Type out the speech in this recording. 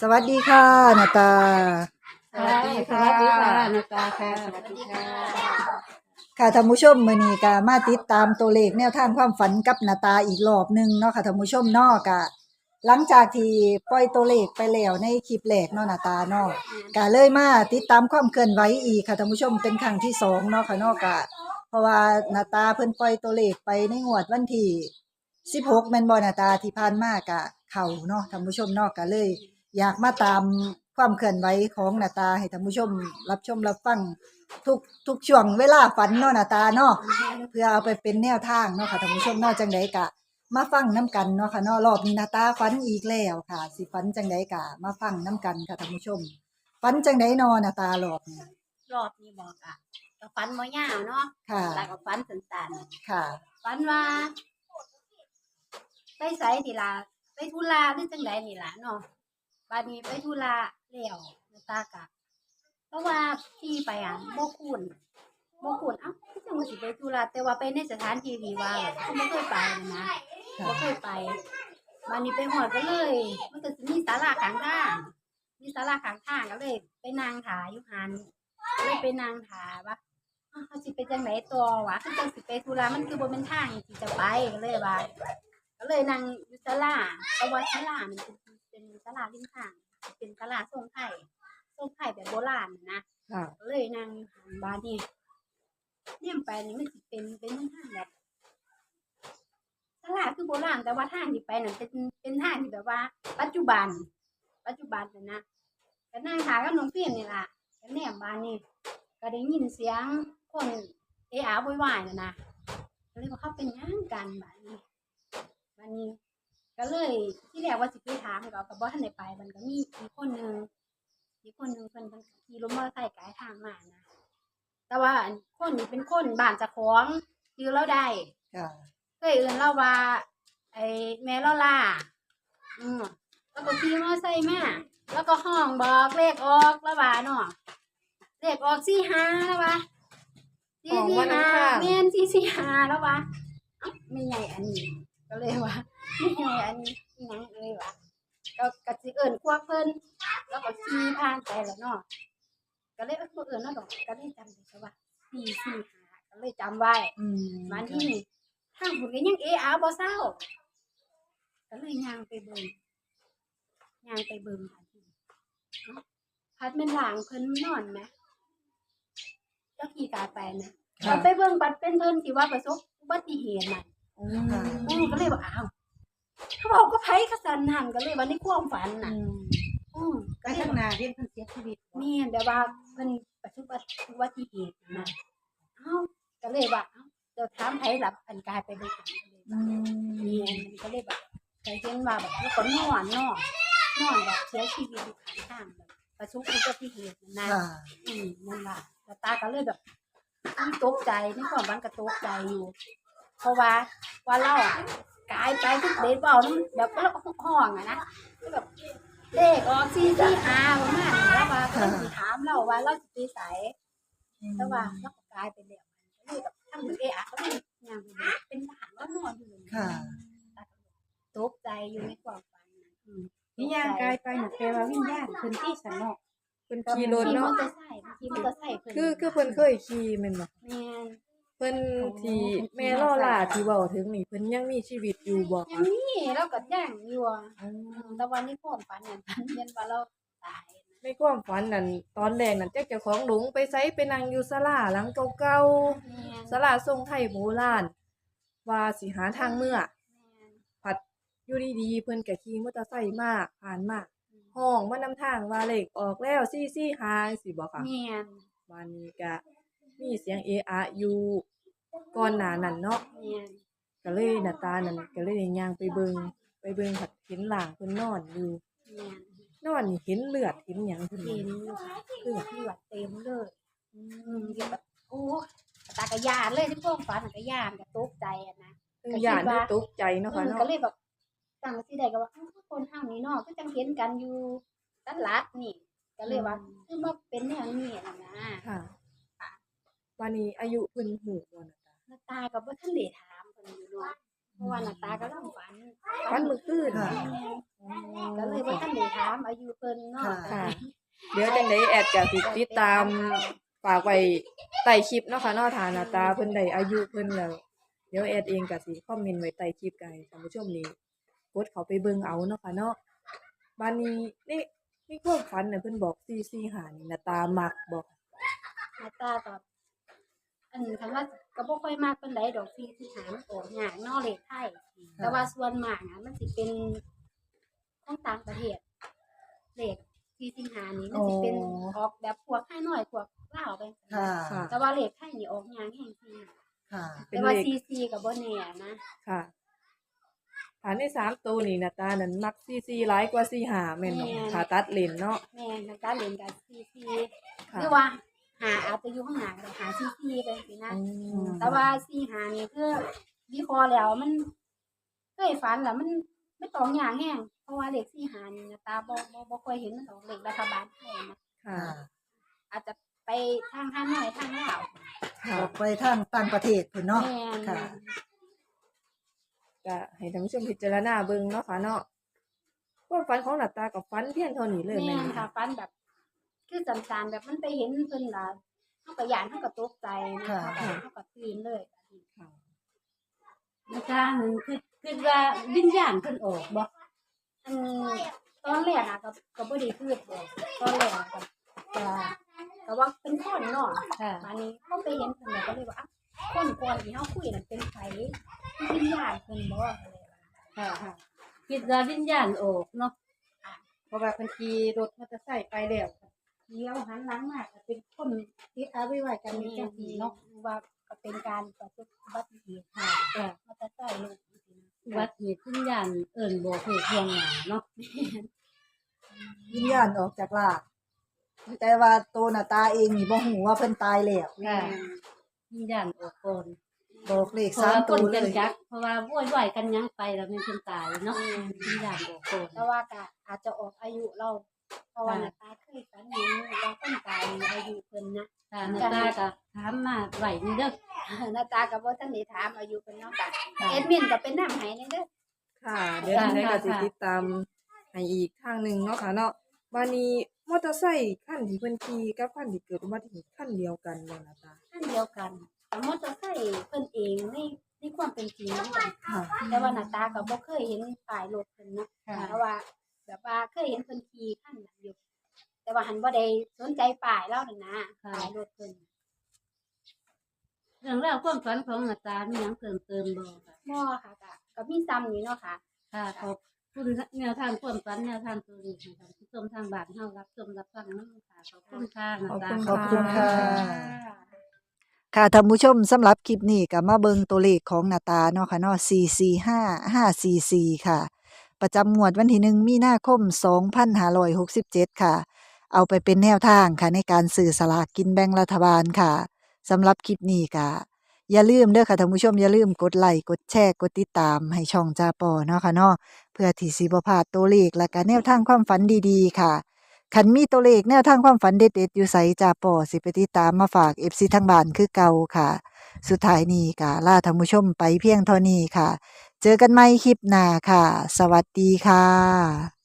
สวัสดีค่ะนาตา สวัสดีค่ะ สวัสดีค่ะนาตาค่ะ สวัสดีค่ะ ค่ะท่านผู้ชมมื้อนี้ก็มาติดตามตัวเลขแนวทางความฝันกับนาตาอีกรอบหนึงเนาะค่ะท่านผู้ชมเนาะก็หลังจากที่ปล่อยตัวเลขไปแล้วในคลิปแรกเนาะนาตาเนาะก็เลยมาติดตามความเคลื่อนไหวอีกค่ะท่านผู้ชมเป็นครั้งที่สองเนาะค่ะเนาะก็เพราะว่านาตาเพิ่นปล่อยตัวเลขไปในงวดวันที่16แม่นบ่นาตาที่ผ่านมากะเข้าเนาะท่านผู้ชมเนาะก็เลย อยากมาตามความเคลื่อนไหวของนาตาให้ท่านผู้ชม รับชมรับฟังทุกทุกช่วงเวลาฝันเนาะนาตาเนาะเพื่อเอาไปเป็นแนวทางเนาะค่ะท่านผู้ชมเนาะจังไดกะ มาฟังน้กันเนาะค่ะเนาะรอบนี้นาตาฝันอีกแล้วค่ะ สิฝันจังไดกะ มาฟังน้กันค่ะท่านผู้ชมฝันจังไดเนาะนาตารอบนี้รอบนี้บอกอะก็ฟันบ่ยาวเนาะค่ะแล้วก็ฟันสั้นค่ะๆฟันว่าไปไสนี่ล่ะไปธุระหรือจังไดนี่ล่ะเนาะ บัดนี้ไปธุระแล้วนาตากะเพราะว่าที่ไปอะบ่คุ้นบ่คุ้นเอ้าคือจังว่าสิไปธุระแต่ว่าไปในสถานที่ที่ว่าคือบ่เคยไปนะค่ะบ่เคยไปบัดนี้ไปหอดก็เลย มันก็สิมีศาลาข้างทางมีศาลาข้างทางก็เลย ไปนั่งถาอยู่หันเลยไปนั่งถาว่าเขาสิไปจังไหนตัววะคือจังสิไปธุระมันคือบ่เป็นทางที่จะไปก็เลยว่าก็เลยนั่งยู่ศาลาเพราะว่าศาลามันเป็น เป็นศาลาริมทาง เป็นศาลาทรงไทยทรงไทยแบบโบราณน่ะนะค่ะก็เลยนั่งอยู่หันบ้านนี่เนี่ยไปนี่มันสิเป็นเป็นทางแบบตลาดคือโบราณแต่ว่าทางที่ไปนั่นเป็นเป็นทางที่แบบว่า ปัจจุบัน ปัจจุบันน่ะนะก็นั่งหากับน้องเพียนนี่ล่ะก็แนมบ้านนี่ก็ได้ยินเสียงคนเอะอะโวยวายน่ะนะก็เลยว่าเขาเป็นหยังกันบ้านนี้บ้านนี้ ก็เลยที่แรกว่าสิไปถามก็กับว่าท่านได้ไป มันก็มีอีกคนหนึงอีกคนหนึ่งเพิ่นเพิ่นขี่รถมอเตอร์ไซค์กายทางมานะแต่ว่าอันคนนี้เป็นคนบ้านเจ้าของชื่อเราได้ค่ะเคยเอื่นเราว่า ไอ้แม่เราล่าอืมแล้วก็ขี่มอเตอร์ไซค์มาแล้วก็ห้องบอกเลขออกแล้วว่าเนาะเลขออกสี่ห้าแล้วว่าสี่สี่ห้าแม่นสี่สี่ห้าแล้วว่าเอ้าไม่ใหญ่อันนี้ก็เลยว่าไม่ใหญ่ อันนี้อิหยังเลยวะก็กะสิเอิญควักเพิ่นแล้วก็ขี่ผ่านไปแล้วเนาะก็เลยเออบ่เอิญแล้วดอกก็เลยจำได้แค่ว่าสี่สี่หาก็เลยจำไว้อืมมาที่นี่ทางผุนก็ยังเอะอาบ่เศร้าก็เลยย่างไปเบิ่งย่างไปเบิ่งพัดนี่เอ้าพัดแม่นหลางเพิ่นนอนไหมเจ้าขี่กายไปนะค่ะไปเบิ่งบัดเป็นเพิ่นสิว่าประสบอุบัติเหตุน่ะ อืม อือก็เลยว่าอ้าว เขาบอกก็ไผกระสันหันก็เลยว่าในความฝันน่ะ อือก็ก็เลยข้างว่าหน้าเรียนเพิ่นเสียชีวิตบ่แม่นแบบว่าเพิ่นประสบอุบัติเหตุนะเอ้าก็เลยว่าเอ้าเดี๋ยวถามไผล่ะอันกายไปเบิ่งกันเลยอืมแม่นมันก็เลยแบบเคยเห็นว่าแบบแล้วก็นอนเนอนนอนแบบเสียชีวิตอยู่ข้างทางแบบประสบอุบัติเหตุนะ ค่ะอืมนั่นล่ะแต่ตาก็เลยแบบตั้งตกใจในความฝันก็ตกใจอยู่ เพราะว่าว่าเราอะกายไปทุกเด็ดเบาน้ำแบบว่าห้องอะนะคือแบบเลขออกซีซีอาประมาณนี้แล้วว่าเพิ่นสิถามเราว่าเราสิไปไสแต่ว่าเราก็กลายเป็นแบบนั้นก็เลยแบบทำเหมือนเอะอะก็เลยยังไปเลยเป็นทหารก็นอนอยู่เลยค่ะตกใจอยู่ในความฝันนะอืมวิญญาณกายไปน่ะแปลว่าวิญญาณเพิ่นที่สนอกเพิ่นขี่รถขี่มอเนาะเตอร์ไซค์ขี่มอเตอร์ไซค์เพิ่นคือคือเพิ่นเคยขี่แม่นบ่แม่น เพิ่นที่แม่ล่อล่าที่เว้าถึงนี่เพิ่นยังมีชีวิตอยู่บ่ยัคะงมีเราก็ย่างอยู่อะอืมอืมแต่วันนี้ความฝันเนี่ยฝันเห็นว่าเราตายนะในความฝันนั่นตอนแรกนั่นจักเจ้าของหลงไปไสไปนั่งอยู่ศาลาหลังเก่าแม่นๆศาลาทรงไทยโบราณว่าสิหาทางเมื่อ แม่นผัดอยู่ดีๆเพิ่นก็ขี่มอเตอร์ไซค์มาผ่านมาห้องมานำทางว่าเลขออกแล้วซี่ๆหาสิบ่คะแม่น วันนี้ก็มีเสียงเอะอะอยู่ ก่อนหน้านั้นเนาะแม่นก็เลยหน้าตานั่นก็เลยย่างไปเบิงไปเบิงผัดเห็นหลางเพิ่นนอนอยู่แม่นนอนนี่เห็นเลือดเห็นหยังเพิ่นเห็นนี่อยู่ค่ะเลือดเลือดเต็มเลยอืมเดี๋ยวแบบโอ้ตากระยานเลยที่ความฝันน่ะกระยานกระตกใจอะนะคือย่านที่ตกใจเนาะค่ะอืมเนาะก็เลยแบบตั้งที่ใดก็ว่าอ้าวคนทางนี้เนาะก็จังเห็นกันอยู่ตลาดนี่ ก็เลยว่าคือมาเป็นแนวนี้น่ะนะค่ะวันนี้อายุเพิ่นหูบ่นะจ๊ะห น้าตากับว่าท่านได้ถามเพิ่นอยู่เนาะราะว่าหน้าตาก็เริ่มฝันฝันเมื่อคืนค่ะ ก็เลยบ่ทันได้ถามอายุเพิ่นเนาะค่ะค่ะเดี๋ยวจังไดแอดก็สิติดตามฝากไว้ใต้คลิปเนาะค่ะเนาะฐาหนาตาเพิ่นได้อายุเพิ่นแล้ว เดี๋ยวแอดเองก็สิคอมเมนต์ไว้ใต้คลิปก็ให้ท่านผู้ชมนี่กดเข้าไปเบิ่งเอาเนาะค่ะเนาะบัดนี้นี่นี่ความฝันน่ะเพิ่นบอก445นี่หน้าตามักบอกหน้าตาก็อั นคันว่าก็บ่ค่อยมากปานใดดอกที่ที่หามันออกยากเนาะเลขไทย แต่ว่าส่วนมากอะมันสิเป็นของต่างประเทศเลขที่สิงหานี่มันสิเป็นอ๋อ ออกแบบพวกให้น้อยพวกลาวไปค่ะ ค่ะ แต่ว่าเลขไทยนี่ออกยากแห่งที่ค่ะ เป็นแต่ว่าเลขซีซีก็บ่แน่นะค่ะฐานในสามตัวนี่หน้าตานั้นมัก44หลายกว่า45แม่นบ่ถ้าตัดเลนเนาะแม่นการเล่นกับซีซี ค่ะ หรือว่า หาอาจจะอยู่ข้างหน้าก็ได้หาซีซีไปสินะอืมแต่ว่าซีหานี่คือวิเคราะห์แล้วมันเคยฝันแล้วมันไม่ตองอย่างแห้งเพราะว่าเลขซีหานี่นะตาบ่บ่บ่ค่อยเห็นมันออกเลขรัฐบาลไทยนะค่ะค่ะ อาจจะไปทางทางหน่อยทางลาวค่ะออกไปทางต่างประเทศพุ่นเนาะแม่นค่ะ ก็ให้ท่านผู้ชมพิจารณาเบิ่งเนาะค่ะเนาะความฝันของหน้าตากับฝันเพียงเท่านี้เลยแม่แม่นนบ่ค่ะฝันแบบ คือสันๆแบบมันไปเห็นเพิ่นล่ะเฮาก็ย่านเฮาก็ตกใจนะค่ะ เฮาก็เฮาก็ตื่นเลยค่ะอาจารย์คือคือว่าวิญญาณเพิ่นออกบ่อันตอนแรกอะก็ก็บ่ได้พูดบอกตอนแรกอะก็ก็ก็ว่าเป็นคนเนาะ ค่ะ อันนี้เขาไปเห็นเพิ่นแล้วก็เลยว่าอะคนก่อนที่เฮาคุยนั่นเป็นไผเป็นวิญญาณเพิ่นบ่อะไรว่าค่ะค่ะคิดว่าวิญญาณออกเนาะ เพราะว่าเพิ่นขี่รถมอเตอร์ไซค์ไปแล้ว เลี้ยวหันหลังมาก็เป็นคนที่อาไว้ไว้กันมีจังซี่เนาะว่าก็เป็นการประสบอุบัติเหตุค่ะก็มอเตอร์ไซค์ลงอุบัติเหตุวิญญาณเอิ้นบ่เคยทวงหน้าเนาะวิญญาณออกจากลากแต่ว่าโตวหน้าตาเองนี่บ่ฮู้ว่าเพิ่นตายแล้วค่ะวิญญาณออกก่อนบอกเลขเพราะสามว่าคตัวนเลกันยจักเพราะว่าวุ่นวายกันยังไปแล้วแม่นเพิ่นตายเนาะวิญญาณออกก่อนแต่ว่าก็อาจจะออกอายุเรา เพราะว่าหน้าตาเคยฝันเห็นว่าคนตายอายุเพิ่นนะค่ะนาตาก็ถามมาไหวนี่เด้อหน้าตาก็บ่ทันได้ถามอายุเพิ่นเนาะก็เอ็ดมินก็เป็นน้ำให้นี่เด้อค่ะ เดี๋ยวค่ะทางได้ก็สิค่ะติดตามให้อีกทางหนึงเนาะค่ะเนาะบัดนี้มอเตอร์ไซค์คันที่เพิ่นขี่กับคันที่เกิดอุบัติเหตุคันเดียวกันบ่หน้าตาท่านเดียวกันแต่มอเตอร์ไซค์เพิ่นเองในในความเป็นจริงมันก็ค่ะแต่ว่าหน้าตาก็บ่เคยเห็นป้ายรถเพิ่นเนาะค่ะแต่ว่า แบบว่าเคยเห็นเพิ่นขี่คันนั้นอยู่ แต่ว่าหันบ่ได้สนใจป้ายแล้วนั่นนะป้ายรถเพิ่นเรื่องราวความฝันของนาตามีหยังเพิ่มเติมบ่ค่ะบ่ค่ะก็ก็มีซ้ำนี่เนาะค่ะ ค่ะขอบคุณแนวทางความฝันแนวทางตัวนี้ให้ท่านผู้ชมทางบ้านเฮารับชมรับฟังนำค่ะขอบคุณค่ะนาขอบตาคุณขอบคุณค่ะค่ะ ค่ะท่านผู้ชมสำหรับคลิปนี้ก็มาเบิงตัวเลขของหน้าตาเนาะค่ะเนาะ445544 ค่ะ ประจำงวดวันที่หนึ่งมีนาคม 2567 ค่ะ เอาไปเป็นแนวทางค่ะในการสื่อสลากกินแบ่งรัฐบาลค่ะสำหรับคลิปนี้ก็อย่าลืมเด้อค่ะท่านผู้ชมอย่าลืมกดไลค์กดแชร์กดติดตามให้ช่องจาปอเนาะค่ะเนาะเพื่อที่สิบพลาดตัวเลขและก็แนวทางความฝันดีๆ ค่ะคันมีตัวเลขแนวทางความฝันเด็ดๆอยู่ไสจ่าปอสิไปติดตามมาฝาก FC ทางบ้านคือเก่าค่ะ สุดท้ายนี้ก็ลาท่านผู้ชมไปเพียงเท่านี้ค่ะ เจอกันใหม่คลิปหน้าค่ะ สวัสดีค่ะ